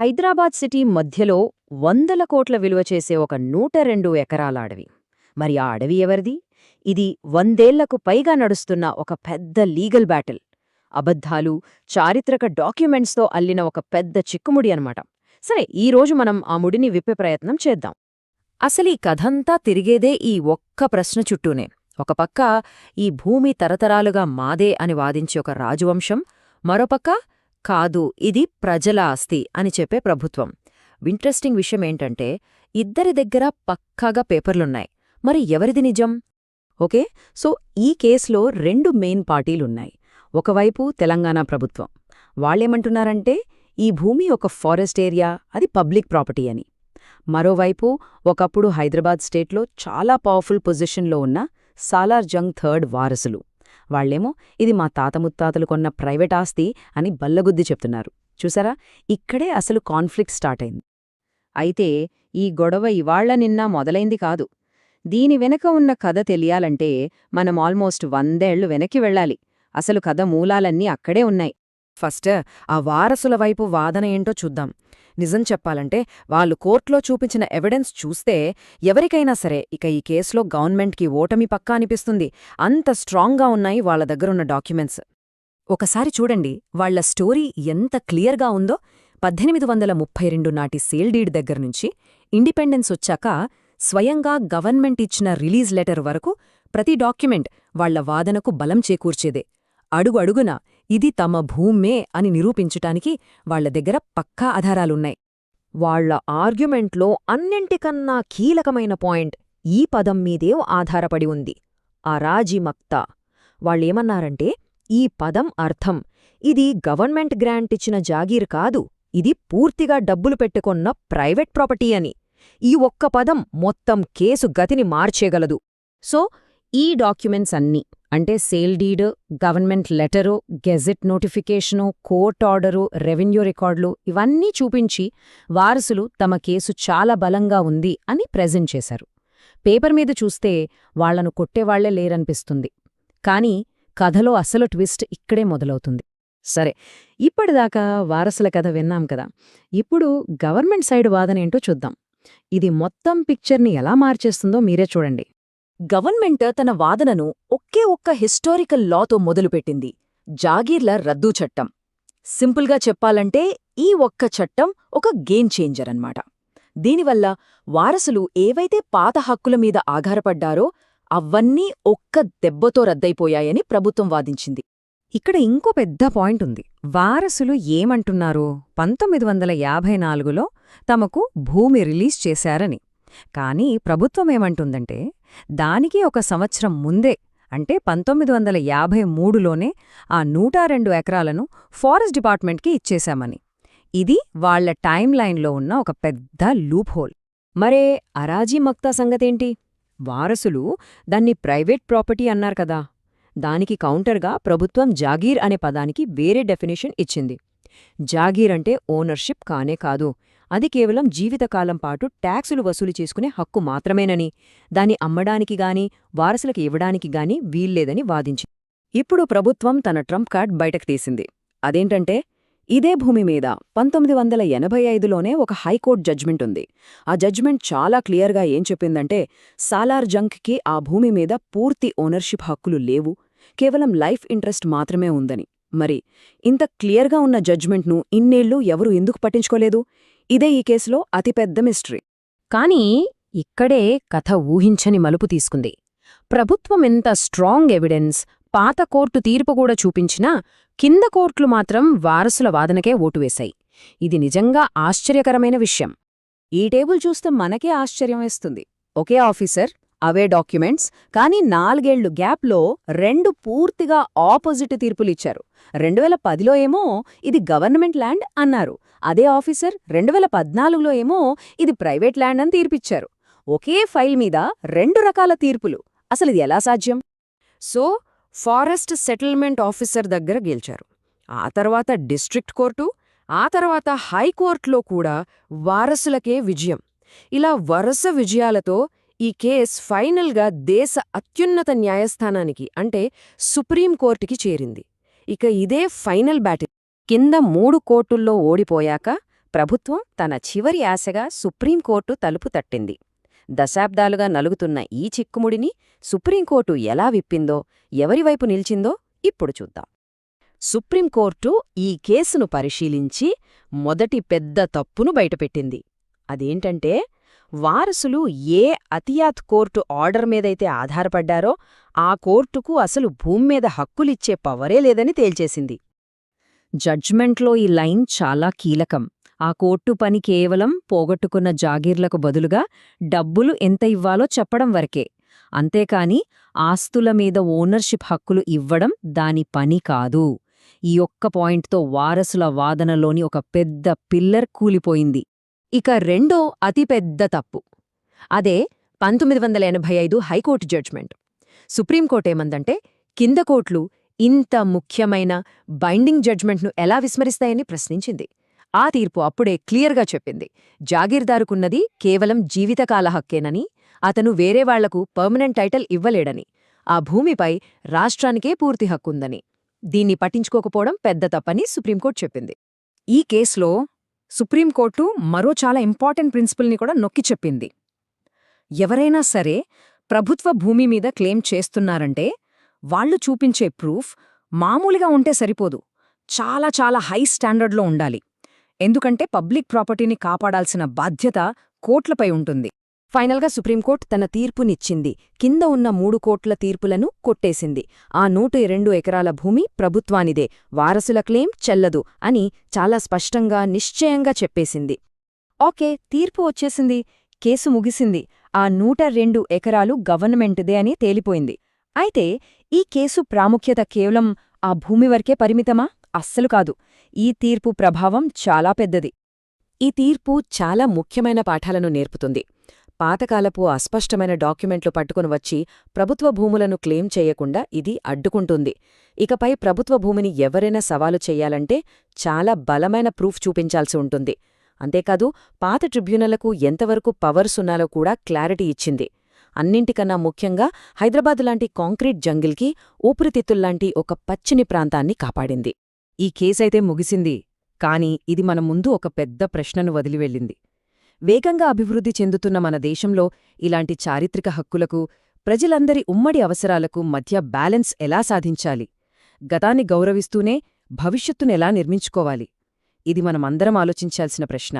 Hyderabad city మధ్యలో వందల కోట్ల విలువ చేసే ఒక నూట రెండు ఎకరాల అడవి. మరి ఆ అడవి ఎవరిది? ఇది వందేళ్ళకు పైగా నడుస్తున్న ఒక పెద్ద లీగల్ బ్యాటిల్. అబద్ధాలు చారిత్రక డాక్యుమెంట్స్తో అల్లిన ఒక పెద్ద చిక్కుముడి అన్నమాట. సరే ఈరోజు మనం ఆ ముడిని విప్పే ప్రయత్నం చేద్దాం. అసలీ కథంతా తిరిగేదే ఈ ఒక్క ప్రశ్న చుట్టూనే. ఒకపక్క ఈ భూమి తరతరాలుగా మాదే అని వాదించే ఒక రాజవంశం మరోపక్క కాదు ఇది ప్రజల ఆస్తి అని చెప్పే ప్రభుత్వం. ఇంట్రెస్టింగ్ విషయం ఏంటంటే ఇద్దరి దగ్గర పక్కాగా పేపర్లున్నాయి. మరి ఎవరిది నిజం? ఓకే? సో ఈ కేసులో రెండు మెయిన్ పార్టీలున్నాయి. ఒకవైపు తెలంగాణ ప్రభుత్వం. వాళ్ళేమంటున్నారంటే ఈ భూమి ఒక ఫారెస్ట్ ఏరియా అది పబ్లిక్ ప్రాపర్టీ అని. మరోవైపు ఒకప్పుడు హైదరాబాద్ స్టేట్లో చాలా పవర్ఫుల్ పొజిషన్లో ఉన్న సాలార్ జంగ్ థర్డ్ వారసులు. వాళ్ళేమో ఇది మా తాత ముత్తాతలు కొన్న ప్రైవేట్ ఆస్తి అని బల్లగుద్ది చెప్తున్నారు. చూసారా? ఇక్కడే అసలు కాన్ఫ్లిక్ట్ స్టార్ట్ అయింది. అయితే ఈ గొడవ ఇవాళ్ళ నిన్న మొదలైంది కాదు. దీని వెనక ఉన్న కథ తెలియాలంటే మనం ఆల్మోస్ట్ వందేళ్ళు వెనక్కి వెళ్ళాలి. అసలు కథ మూలాలన్నీ అక్కడే ఉన్నాయి. ఫస్ట్ ఆ వారసుల వైపు వాదన ఏంటో చూద్దాం. నిజం చెప్పాలంటే వాళ్ళు కోర్టులో చూపించిన ఎవిడెన్స్ చూస్తే ఎవరికైనా సరే ఇక ఈ కేసులో గవర్నమెంట్కి ఓటమి పక్కా అనిపిస్తుంది. అంత స్ట్రాంగ్గా ఉన్నాయి వాళ్ళ దగ్గరున్న డాక్యుమెంట్స్. ఒకసారి చూడండి వాళ్ళ స్టోరీ ఎంత క్లియర్గా ఉందో. పద్దెనిమిది వందల ముప్పై రెండు నాటి సేల్డీడ్ దగ్గర్నుంచి ఇండిపెండెన్స్ వచ్చాక స్వయంగా గవర్నమెంట్ ఇచ్చిన రిలీజ్ లెటర్ వరకు ప్రతి డాక్యుమెంట్ వాళ్ళ వాదనకు బలం చేకూర్చేదే. అడుగు అడుగున ఇది తమ భూమే అని నిరూపించటానికి వాళ్ళ దగ్గర పక్కా ఆధారాలున్నాయి. వాళ్ళ ఆర్గ్యుమెంట్లో అన్నింటికన్నా కీలకమైన పాయింట్ ఈ పదం మీదే ఆధారపడి ఉంది. అరాజిమక్త. వాళ్ళేమన్నారంటే ఈ పదం అర్థం ఇది గవర్నమెంట్ గ్రాంట్ ఇచ్చిన జాగీర్ కాదు ఇది పూర్తిగా డబ్బులు పెట్టుకొన్న ప్రైవేట్ ప్రాపర్టీ అని. ఈ ఒక్క పదం మొత్తం కేసు గతిని మార్చేగలదు సో ఈ డాక్యుమెంట్స్ అన్నీ అంటే sale deed government letter gazette notification court order revenue రికార్డులు ఇవన్నీ చూపించి వారసులు తమ కేసు చాలా బలంగా ఉంది అని ప్రెజెంట్ చేశారు. పేపర్ మీద చూస్తే వాళ్ళను కొట్టేవాళ్ళే లేరనిపిస్తుంది. కాని కథలో అసలు ట్విస్ట్ ఇక్కడే మొదలవుతుంది. సరే ఇప్పటిదాకా వారసుల కథ విన్నాం కదా. ఇప్పుడు గవర్నమెంట్ సైడ్ వాదనేంటో చూద్దాం. ఇది మొత్తం పిక్చర్ని ఎలా మార్చేస్తుందో మీరే చూడండి. గవర్నమెంట్ తన వాదనను ఒకే ఒక్క హిస్టారికల్ లాతో మొదలుపెట్టింది. జాగీర్ల రద్దు చట్టం. సింపుల్గా చెప్పాలంటే ఈ ఒక్క చట్టం ఒక గేమ్ చేంజర్ అన్నమాట. దీనివల్ల వారసులు ఏవైతే పాత హక్కుల మీద ఆధారపడ్డారో అవన్నీ ఒక్క దెబ్బతో రద్దయిపోయాయని ప్రభుత్వం వాదించింది. ఇక్కడ ఇంకో పెద్ద పాయింట్ ఉంది. వారసులు ఏమంటున్నారు పంతొమ్మిది వందల యాభై నాలుగులో తమకు భూమి రిలీజ్ చేశారని. కానీ ప్రభుత్వమేమంటుందంటే దానికి ఒక సంవత్సరం ముందే అంటే పంతొమ్మిది వందల యాభై మూడులోనే ఆ నూట రెండు ఎకరాలను ఫారెస్ట్ డిపార్ట్మెంట్కి ఇచ్చేశామని. ఇది వాళ్ళ టైం లైన్లో ఉన్న ఒక పెద్ద లూప్ హోల్ మరే అరాజీ మక్తా సంగతేంటి? వారసులు దాన్ని ప్రైవేట్ ప్రాపర్టీ అన్నారు కదా. దానికి కౌంటర్గా ప్రభుత్వం జాగీర్ అనే పదానికి వేరే డెఫినేషన్ ఇచ్చింది. జాగీర్ అంటే ఓనర్షిప్ కానే కాదు అది కేవలం జీవితకాలం పాటు ట్యాక్సులు వసూలు చేసుకునే హక్కు మాత్రమేనని దాన్ని అమ్మడానికి గాని వారసులకు ఇవ్వడానికి గాని వీల్లేదని వాదించి. ఇప్పుడు ప్రభుత్వం తన ట్రంప్ కార్డ్ బయటకు తీసింది. అదేంటంటే ఇదే భూమి మీద పంతొమ్మిది వందల ఎనభై ఐదులోనే ఒక హైకోర్టు జడ్జ్మెంట్ ఉంది. ఆ జడ్జ్మెంట్ చాలా క్లియర్గా ఏం చెప్పిందంటే సాలార్ జంక్కి ఆ భూమి మీద పూర్తి ఓనర్షిప్ హక్కులు లేవు కేవలం లైఫ్ ఇంట్రెస్ట్ మాత్రమే ఉందని. మరి ఇంత క్లియర్గా ఉన్న జడ్జ్మెంట్ను ఇన్నేళ్ళు ఎవరూ ఎందుకు పట్టించుకోలేదు? ఇదే ఈ కేసులో అతిపెద్ద మిస్టరీ. కానీ ఇక్కడే కథ ఊహించని మలుపు తీసుకుంది. ప్రభుత్వం ఎంత స్ట్రాంగ్ ఎవిడెన్స్ పాత కోర్టు తీర్పు కూడా చూపించినా కింద కోర్టులు మాత్రం వారసుల వాదనకే ఓటు వేశాయి. ఇది నిజంగా ఆశ్చర్యకరమైన విషయం. ఈ టేబుల్ చూస్తే మనకే ఆశ్చర్యం వేస్తుంది. ఒకే ఆఫీసర్ అవే డాక్యుమెంట్స్. కానీ నాలుగేళ్ళు గ్యాప్లో రెండు పూర్తిగా ఆపోజిట్ తీర్పులిచ్చారు. రెండు వేల పదిలో ఏమో ఇది గవర్నమెంట్ ల్యాండ్ అన్నారు. అదే ఆఫీసర్ రెండు వేల పద్నాలుగులో ఏమో ఇది ప్రైవేట్ ల్యాండ్ అని తీర్పిచ్చారు. ఒకే ఫైల్ మీద రెండు రకాల తీర్పులు. అసలు ఇది ఎలా సాధ్యం? సో ఫారెస్ట్ సెటిల్మెంట్ ఆఫీసర్ దగ్గర గెలిచారు. ఆ తర్వాత డిస్ట్రిక్ట్ కోర్టు ఆ తర్వాత హైకోర్టులో కూడా వారసులకే విజయం. ఇలా వరుస విజయాలతో ఈ కేస్ ఫైనల్గా దేశ అత్యున్నత న్యాయస్థానానికి అంటే సుప్రీంకోర్టుకి చేరింది. ఇక ఇదే ఫైనల్ బ్యాటిల్. కింద మూడు కోర్టుల్లో ఓడిపోయాక ప్రభుత్వం తన చివరి ఆశగా సుప్రీంకోర్టు తలుపు తట్టింది. దశాబ్దాలుగా నలుగుతున్న ఈ చిక్కుముడిని సుప్రీంకోర్టు ఎలా విప్పిందో ఎవరివైపు నిలిచిందో ఇప్పుడు చూద్దాం. సుప్రీంకోర్టు ఈ కేసును పరిశీలించి మొదటి పెద్ద తప్పును బయటపెట్టింది. అదేంటంటే వారసులు ఏ అతియాత్ కోర్టు ఆర్డర్ మీదైతే ఆధారపడ్డారో ఆ కోర్టుకు అసలు భూమి మీద హక్కులిచ్చే పవరే లేదని తేల్చేసింది. జడ్జ్మెంట్లో ఈ లైన్ చాలా కీలకం. ఆ కోర్టు పని కేవలం పోగొట్టుకున్న జాగీర్లకు బదులుగా డబ్బులు ఎంత ఇవ్వాలో చెప్పడం వరకే. అంతేకాని ఆస్తుల మీద ఓనర్షిప్ హక్కులు ఇవ్వడం దాని పని కాదు. ఈ ఒక్క పాయింట్తో వారసుల వాదనలోని ఒక పెద్ద పిల్లర్ కూలిపోయింది. ఇక రెండో అతిపెద్ద తప్పు. అదే పంతొమ్మిది వందల ఎనభై ఐదు హైకోర్టు జడ్జ్మెంట్. సుప్రీంకోర్టేమందంటే కింద కోర్టులు ఇంత ముఖ్యమైన బైండింగ్ జడ్జ్మెంట్ను ఎలా విస్మరిస్తాయని ప్రశ్నించింది. ఆ తీర్పు అప్పుడే క్లియర్గా చెప్పింది. జాగీర్దారుకున్నది కేవలం జీవితకాల హక్కేనని అతను వేరేవాళ్ళకు పర్మనెంట్ టైటిల్ ఇవ్వలేడని ఆ భూమిపై రాష్ట్రానికే పూర్తి హక్కుందని. దీన్ని పట్టించుకోకపోవడం పెద్ద తప్పని సుప్రీంకోర్టు చెప్పింది. ఈ కేసులో సుప్రీంకోర్టు మరో చాలా ఇంపార్టెంట్ ప్రిన్సిపల్ని కూడా నొక్కి చెప్పింది. ఎవరైనా సరే ప్రభుత్వ భూమి మీద క్లెయిమ్ చేస్తున్నారంటే వాళ్ళు చూపించే ప్రూఫ్ మామూలుగా ఉంటే సరిపోదు. చాలా చాలా హై స్టాండర్డ్లో ఉండాలి. ఎందుకంటే పబ్లిక్ ప్రాపర్టీని కాపాడాల్సిన బాధ్యత కోట్లపై ఉంటుంది. ఫైనల్గా సుప్రీంకోర్టు తన తీర్పునిచ్చింది. కింద ఉన్న మూడు కోట్ల తీర్పులను కొట్టేసింది. ఆ నూట రెండు ఎకరాల భూమి ప్రభుత్వానిదే. వారసుల క్లెయిం చెల్లదు అని చాలా స్పష్టంగా నిశ్చయంగా చెప్పేసింది. ఓకే తీర్పు వచ్చేసింది. కేసు ముగిసింది. ఆ నూట రెండు ఎకరాలు గవర్నమెంట్దే అని తేలిపోయింది. అయితే ఈ కేసు ప్రాముఖ్యత కేవలం ఆ భూమి వరకే పరిమితమా? అస్సలు కాదు. ఈ తీర్పు ప్రభావం చాలా పెద్దది. ఈ తీర్పు చాలా ముఖ్యమైన పాఠాలను నేర్పుతుంది. పాతకాలపు అస్పష్టమైన డాక్యుమెంట్లు పట్టుకుని వచ్చి ప్రభుత్వ భూములను క్లెయిమ్ చేయకుండా ఇది అడ్డుకుంటుంది. ఇకపై ప్రభుత్వ భూమిని ఎవరైనా సవాలు చెయ్యాలంటే చాలా బలమైన ప్రూఫ్ చూపించాల్సి ఉంటుంది. అంతేకాదు పాత ట్రిబ్యునళ్ళకు ఎంతవరకు పవర్స్ ఉన్నాలో కూడా క్లారిటీ ఇచ్చింది. అన్నింటికన్నా ముఖ్యంగా హైదరాబాద్ లాంటి కాంక్రీట్ జంగిల్కి ఊపిరితిత్తుల్లాంటి ఒక పచ్చిని ప్రాంతాన్ని కాపాడింది. ఈ కేసైతే ముగిసింది. కాని ఇది మన ముందు ఒక పెద్ద ప్రశ్నను వదిలివెళ్ళింది. వేగంగా అభివృద్ధి చెందుతున్న మన దేశంలో ఇలాంటి చారిత్రక హక్కులకు ప్రజలందరి ఉమ్మడి అవసరాలకు మధ్య బ్యాలెన్స్ ఎలా సాధించాలి? గతాన్ని గౌరవిస్తూనే భవిష్యత్తునెలా నిర్మించుకోవాలి? ఇది మనమందరం ఆలోచించాల్సిన ప్రశ్న.